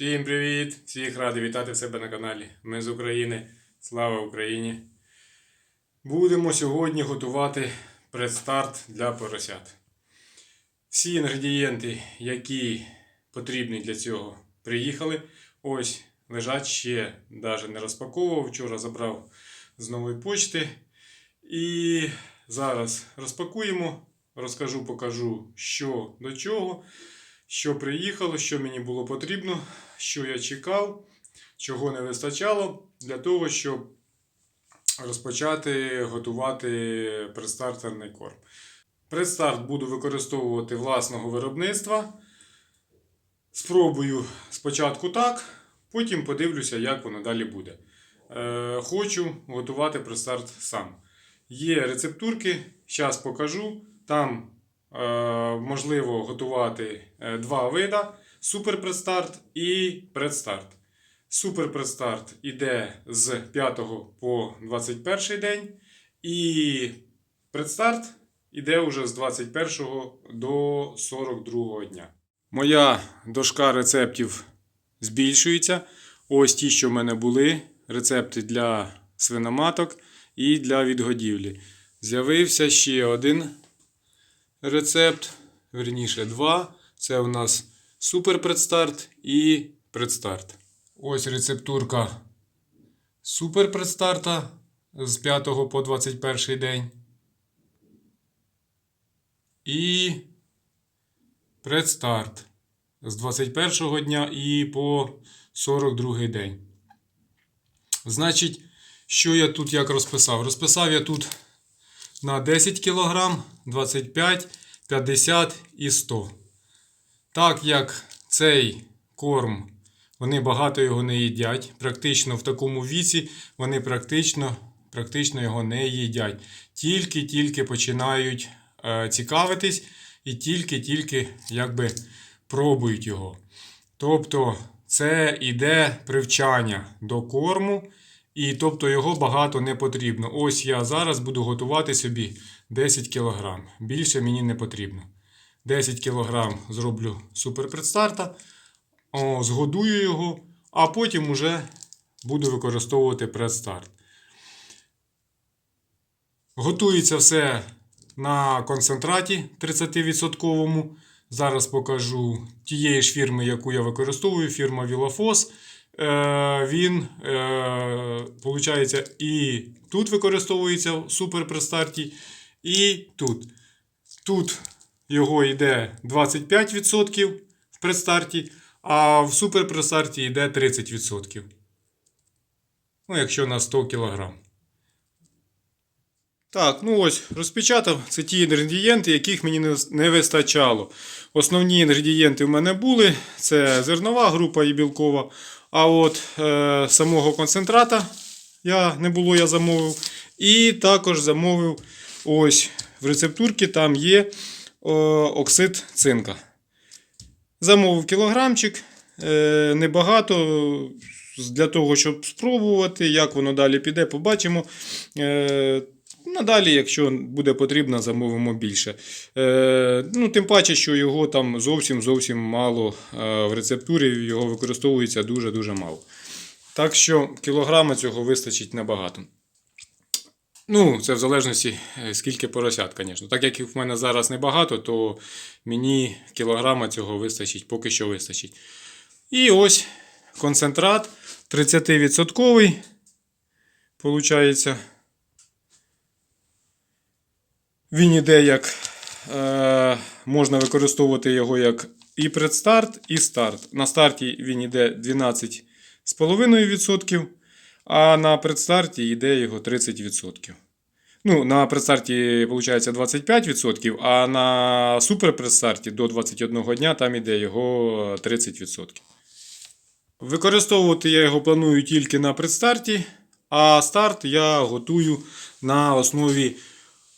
Всім привіт! Всіх радий вітати себе на каналі. Ми з України. Слава Україні! Будемо сьогодні готувати предстарт для поросят. Всі інгредієнти, які потрібні для цього, приїхали. Ось лежать ще навіть не розпаковував. Вчора забрав з нової почти. І зараз розпакуємо, розкажу, покажу, що до чого що приїхало, що мені було потрібно, що я чекав, чого не вистачало для того, щоб розпочати готувати предстартерний корм. Предстарт буду використовувати власного виробництва. Спробую спочатку так, потім подивлюся, як воно далі буде. Е, хочу готувати предстарт сам. Є рецептурки, зараз покажу. Там можливо готувати е, два вида: суперпредстарт і предстарт. Суперпредстарт іде з 5 по 21 день, і предстарт іде вже з 21 до 42 дня. Моя дошка рецептів збільшується. Ось ті, що в мене були: рецепти для свиноматок і для відгодівлі. З'явився ще один рецепт, верніше два. Це у нас супер предстарт і предстарт. Ось рецептурка супер предстарта з 5 по 21 день. І предстарт з 21 дня і по 42 день. Значить, що я тут як розписав? Розписав я тут на 10 кг, 25, 50 і 100. Так як цей корм, вони багато його не їдять. Практично в такому віці вони практично практично його не їдять. Тільки-тільки починають е, цікавитись і тільки-тільки якби пробують його. Тобто це іде привчання до корму. І тобто його багато не потрібно. Ось я зараз буду готувати собі 10 кг. Більше мені не потрібно. 10 кг зроблю суперпредстарта, о, згодую його, а потім уже буду використовувати предстарт. Готується все на концентраті 30%. Зараз покажу тієї ж фірми, яку я використовую, фірма Вілофос. Е, він, виходить, е, і тут використовується в суперпрестарті, і тут. Тут його йде 25% в предстарті, а в суперпрестарті йде 30%. Ну, якщо на 100 кг. Так, ну ось, розпечатав. Це ті інгредієнти, яких мені не вистачало. Основні інгредієнти в мене були: це зернова група і білкова. А от е, самого концентрата я не було, я замовив. І також замовив ось в рецептурці там є о, оксид цинка. Замовив кілограмчик. Е, небагато. Для того, щоб спробувати, як воно далі піде, побачимо. Е, Надалі, якщо буде потрібно, замовимо більше. Е, ну, Тим паче, що його там зовсім зовсім мало е, в рецептурі, його використовується дуже-дуже мало. Так що кілограма цього вистачить набагато. Ну, це в залежності, е, скільки поросят, звісно. Так як в мене зараз небагато, то мені кілограма цього вистачить, поки що вистачить. І ось концентрат 30%. Получається. Він іде як е, можна використовувати його як і предстарт, і старт. На старті він йде 12,5%, а на предстарті йде його 30%. Ну, На предстарті виходить 25%, а на суперпредстарті до 21 дня там іде його 30%. Використовувати я його планую тільки на предстарті, а старт я готую на основі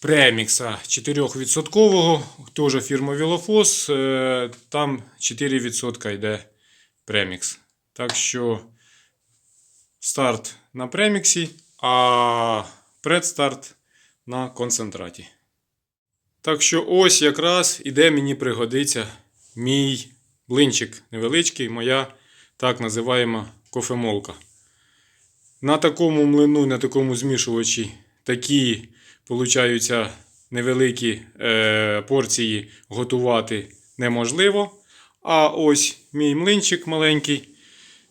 премікса 4%, теж фірма Вілофос, е, там 4% йде премікс. Так що старт на преміксі, а предстарт на концентраті. Так що ось якраз іде мені пригодиться мій блинчик невеличкий, моя так називаємо кофемолка. На такому млину, на такому змішувачі такі получаються невеликі е, порції готувати неможливо. А ось мій млинчик маленький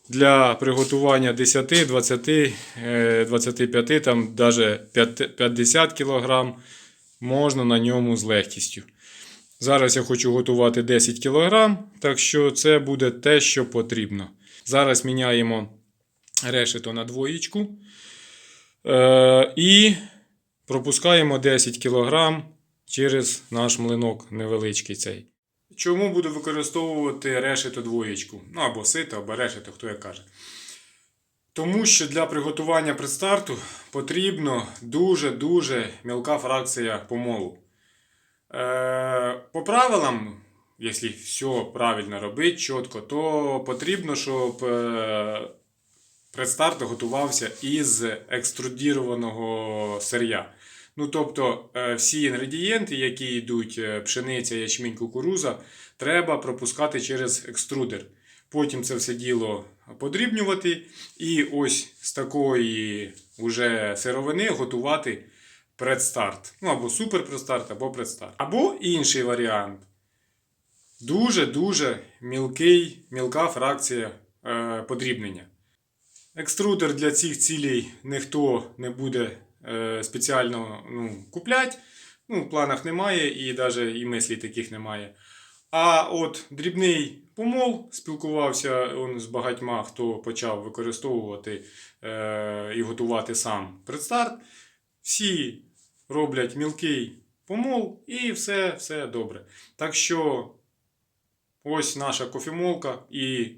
для приготування 10, 20, е, 25, там навіть 50 кг можна на ньому з легкістю. Зараз я хочу готувати 10 кг, так що це буде те, що потрібно. Зараз міняємо решето на двоєчку. Е, і пропускаємо 10 кг через наш млинок невеличкий цей. Чому буду використовувати решето двоєчку? Ну або сито, або решето, хто як каже. Тому що для приготування предстарту потрібно дуже-дуже мілка фракція помолу. Е, по правилам, якщо все правильно робити, чітко, то потрібно, щоб е, предстарт готувався із екструдірованого сир'я. Ну, тобто, е, всі інгредієнти, які йдуть е, пшениця, ячмінь, кукуруза, треба пропускати через екструдер. Потім це все діло подрібнювати, і ось з такої уже сировини готувати предстарт. Ну, або суперпредстарт, або предстарт. Або інший варіант. Дуже-дуже мілкий, мілка фракція е, подрібнення. Екструдер для цих цілей ніхто не буде е, спеціально ну, купляти. Ну, в планах немає і навіть і мислі таких немає. А от дрібний помол спілкувався он з багатьма, хто почав використовувати е, і готувати сам предстарт. Всі роблять мілкий помол і все, все добре. Так що ось наша кофемолка і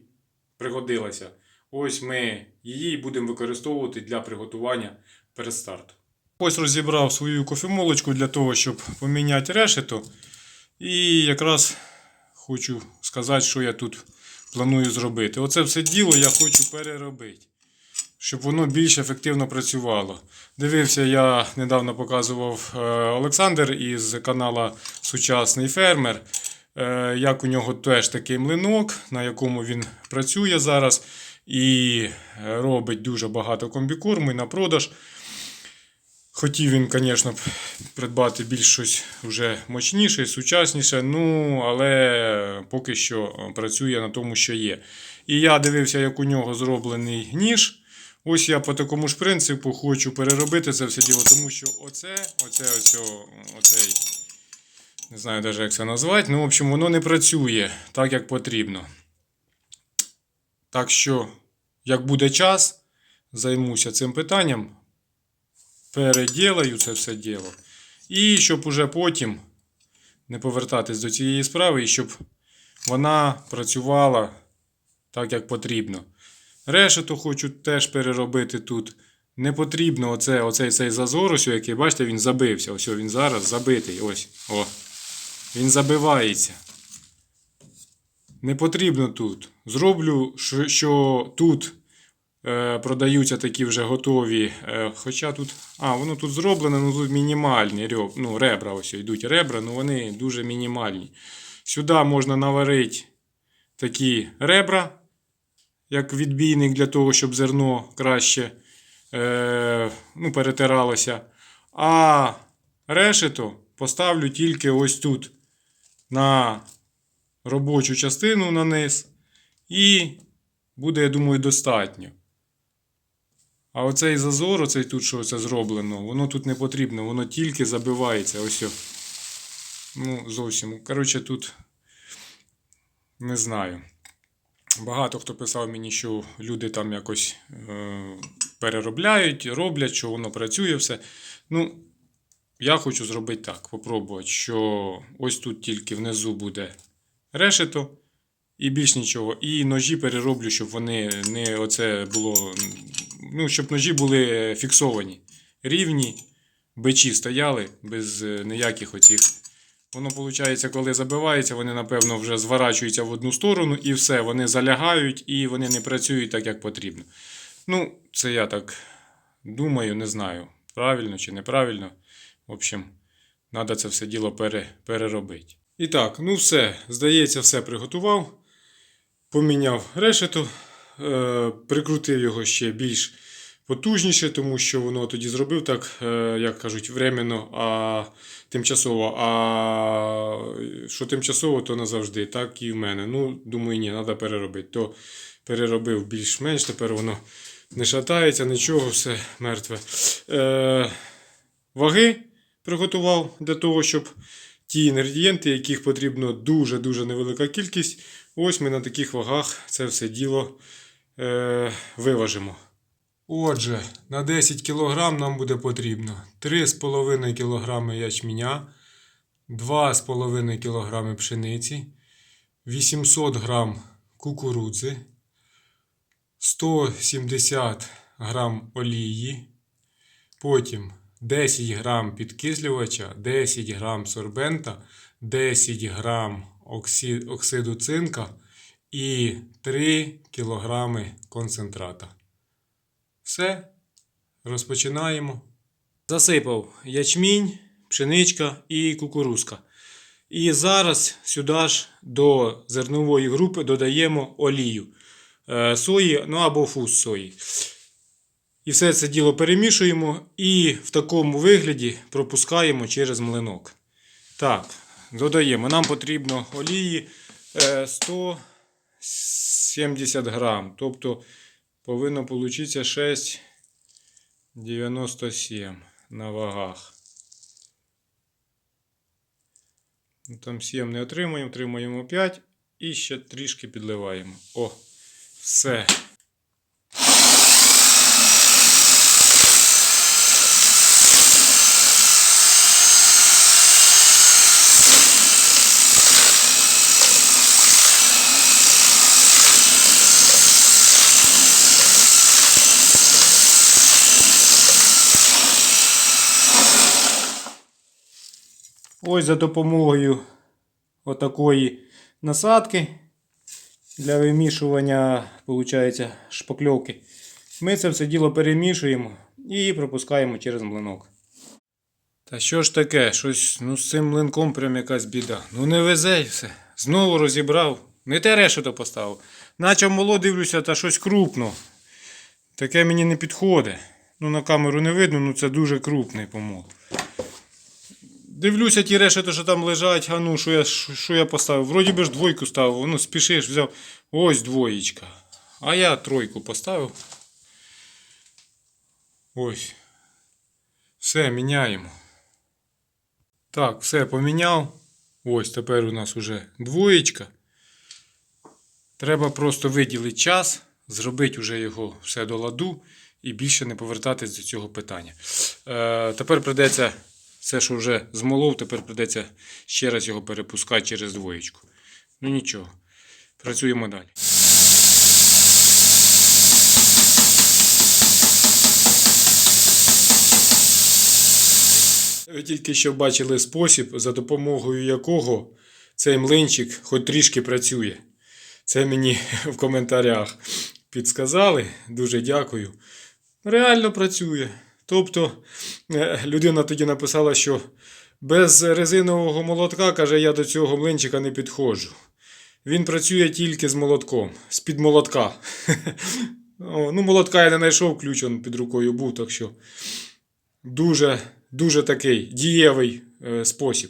пригодилася. Ось ми її будемо використовувати для приготування предстарту. Ось розібрав свою кофемолочку для того, щоб поміняти решето. І якраз хочу сказати, що я тут планую зробити. Оце все діло я хочу переробити, щоб воно більш ефективно працювало. Дивився, я недавно показував е, Олександр із канала Сучасний фермер. е, Як у нього теж такий млинок, на якому він працює зараз, і робить дуже багато комбікорму і на продаж. Хотів він, звісно, придбати більш щось вже мощніше, сучасніше, ну, але поки що працює на тому, що є. І я дивився, як у нього зроблений ніж. Ось я по такому ж принципу хочу переробити це все діло, тому що оце, оце, оце, оцей, не знаю навіть, як це назвати, ну, в общем, воно не працює так, як потрібно. Так що, як буде час, займуся цим питанням переділаю це все діло. І щоб уже потім не повертатись до цієї справи, і щоб вона працювала так, як потрібно. Решету хочу теж переробити тут. Не потрібно оце, оцей цей зазор, ось, який, бачите, він забився. Ось він зараз забитий. Ось. О. Він забивається. Не потрібно тут. Зроблю, що, тут е, продаються такі вже готові. Е, хоча тут. А, воно тут зроблене, ну тут мінімальні ну, ребра. Ось йдуть ребра, ну вони дуже мінімальні. Сюди можна наварити такі ребра, як відбійник для того, щоб зерно краще е, ну, перетиралося. А решето поставлю тільки ось тут на робочу частину на низ. І буде, я думаю, достатньо. А оцей зазор, оцей тут, що це зроблено, воно тут не потрібно, воно тільки забивається. Ось. о. Ну, зовсім. Коротше, тут не знаю. Багато хто писав мені, що люди там якось е, переробляють, роблять, що воно працює все. Ну, я хочу зробити так, попробувати, що ось тут тільки внизу буде решето і більш нічого. І ножі перероблю, щоб вони не оце було. Ну, щоб ножі були фіксовані. Рівні, бичі стояли без е, ніяких оцих. Воно, виходить, коли забивається, вони, напевно, вже зворачуються в одну сторону і все, вони залягають і вони не працюють так, як потрібно. Ну, це я так думаю, не знаю, правильно чи неправильно. В общем, треба це все діло пере, переробити. І так, ну все, здається, все приготував. Поміняв решету е, прикрутив його ще більш потужніше, тому що воно тоді зробив так, е, як кажуть, временно, а тимчасово. А що тимчасово, то назавжди. Так і в мене. Ну, думаю, ні, треба переробити. То переробив більш-менш, тепер воно не шатається, нічого, все мертве. Е, ваги приготував для того, щоб ті інгредієнти, яких потрібно дуже-дуже невелика кількість, ось ми на таких вагах це все діло е, виважимо. Отже, на 10 кг нам буде потрібно 3,5 кг ячменя, 2,5 кг пшениці, 800 г кукурудзи, 170 г олії, потім 10 г підкислювача, 10 г сорбента, 10 г оксі- оксиду цинка і 3 кг концентрата. Все, розпочинаємо. Засипав ячмінь, пшеничка і кукурузка. І зараз сюди ж до зернової групи додаємо олію е, сої, ну або фус сої. І все це діло перемішуємо і в такому вигляді пропускаємо через млинок. Так, додаємо. Нам потрібно олії е, 170 грам. Тобто повинно получитися 6,97 на вагах. Ну, Там 7 не отримуємо, отримуємо 5 і ще трішки підливаємо. О, все. Ось за допомогою отакої насадки для вимішування, виходить, шпакльовки. Ми це все діло перемішуємо і пропускаємо через млинок. Та що ж таке? Щось ну, з цим млинком прям якась біда. Ну не везе й все. Знову розібрав. Не те решето поставив. Наче моло дивлюся, та щось крупно. Таке мені не підходить. Ну, на камеру не видно, ну це дуже крупний помол. Дивлюся ті решето, що там лежать, а ну, що я, що я поставив? Вроді би ж двойку ставив, ну спішиш, взяв. Ось двоєчка. А я тройку поставив. Ось. Все, міняємо. Так, все поміняв. Ось тепер у нас уже двоєчка. Треба просто виділити час, зробити вже його все до ладу і більше не повертатись до цього питання. Е, тепер прийдеться все, що вже змолов, тепер прийдеться ще раз його перепускати через двоєчку. Ну нічого, працюємо далі. Ви тільки що бачили спосіб, за допомогою якого цей млинчик хоч трішки працює. Це мені в коментарях підсказали. Дуже дякую. Реально працює. Тобто е, людина тоді написала, що без резинового молотка, каже, я до цього млинчика не підходжу. Він працює тільки з молотком, з-під молотка. Ну, молотка я не знайшов, ключ он під рукою був, так що дуже, дуже такий дієвий е, спосіб.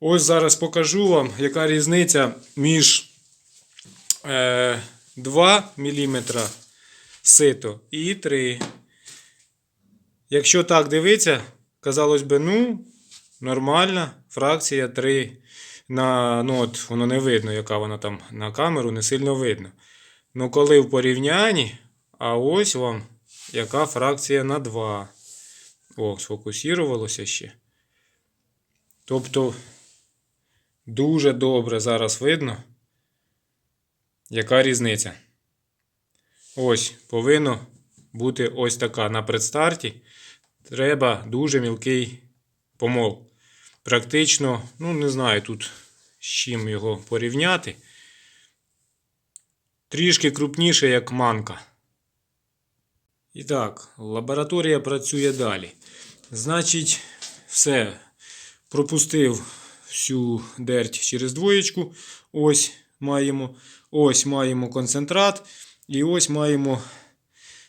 Ось зараз покажу вам, яка різниця між е, 2 мм сито і 3 Якщо так дивитися, казалось би, ну, нормальна фракція 3. На, ну от воно не видно, яка вона там на камеру, не сильно видно. Ну, коли в порівнянні, а ось вам яка фракція на 2. О, сфокусірувалося ще. Тобто, дуже добре зараз видно, яка різниця. Ось, повинно бути ось така на предстарті. Треба дуже мілкий помол. Практично, ну не знаю тут з чим його порівняти. Трішки крупніше, як манка. І так, лабораторія працює далі. Значить, все. Пропустив всю дерть через двоєчку. Ось маємо. Ось маємо концентрат. І ось маємо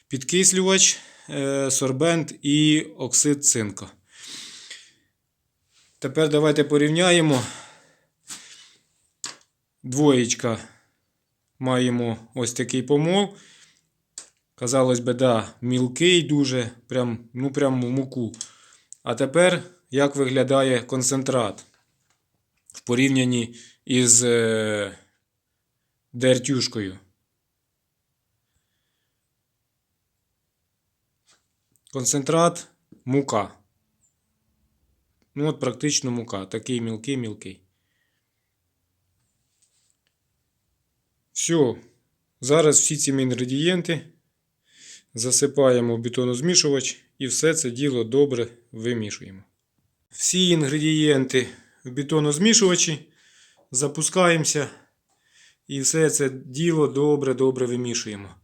підкислювач, е, сорбент і оксид цинка. Тепер давайте порівняємо. Двоєчка маємо ось такий помол. Казалось би, да, мілкий дуже, прям, ну прям в муку. А тепер як виглядає концентрат в порівнянні із е, дертюшкою. Концентрат мука. Ну, от практично мука. Такий мілкий-мілкий. Все. Зараз всі ці інгредієнти засипаємо в бетонозмішувач і все це діло добре вимішуємо. Всі інгредієнти в бетонозмішувачі запускаємося і все це діло добре-добре вимішуємо.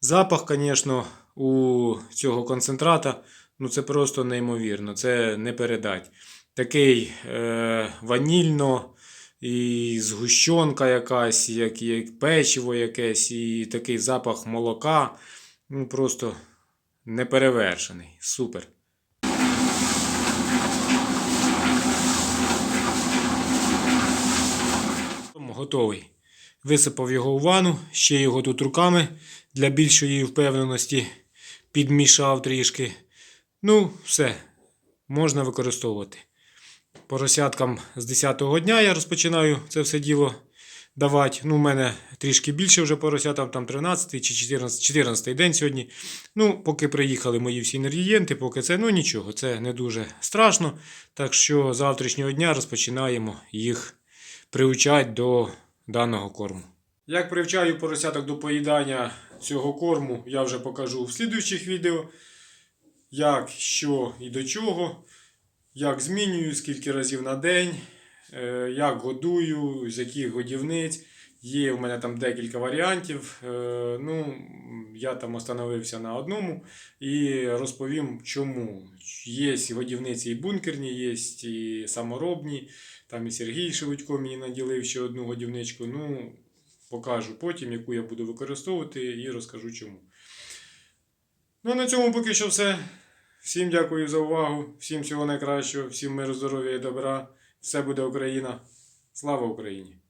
Запах, звісно, у цього концентрата ну це просто неймовірно, це не передать. Такий е, ванільно і згущенка якась, як, як печиво якесь, і такий запах молока. Ну просто неперевершений. Супер. Готовий. Висипав його у ванну, ще його тут руками для більшої впевненості підмішав трішки. Ну, все, можна використовувати. Поросяткам з 10-го дня я розпочинаю це все діло давати. Ну, у мене трішки більше вже поросятам, там 13 чи 14, 14 день сьогодні. Ну, поки приїхали мої всі інгредієнти, поки це, ну нічого, це не дуже страшно. Так що з завтрашнього дня розпочинаємо їх приучати до даного корму. Як привчаю поросяток до поїдання цього корму, я вже покажу в слідуючих відео. Як, що і до чого, як змінюю, скільки разів на день, е, як годую, з яких годівниць. Є в мене там декілька варіантів. Е, Ну, я там остановився на одному і розповім, чому. Є годівниці і бункерні, є і саморобні. Там і Сергій Шевудько мені наділив ще одну годівничку. Ну, покажу потім, яку я буду використовувати, і розкажу чому. Ну, а на цьому поки що все. Всім дякую за увагу, всім всього найкращого, всім миру, здоров'я і добра. Все буде Україна. Слава Україні!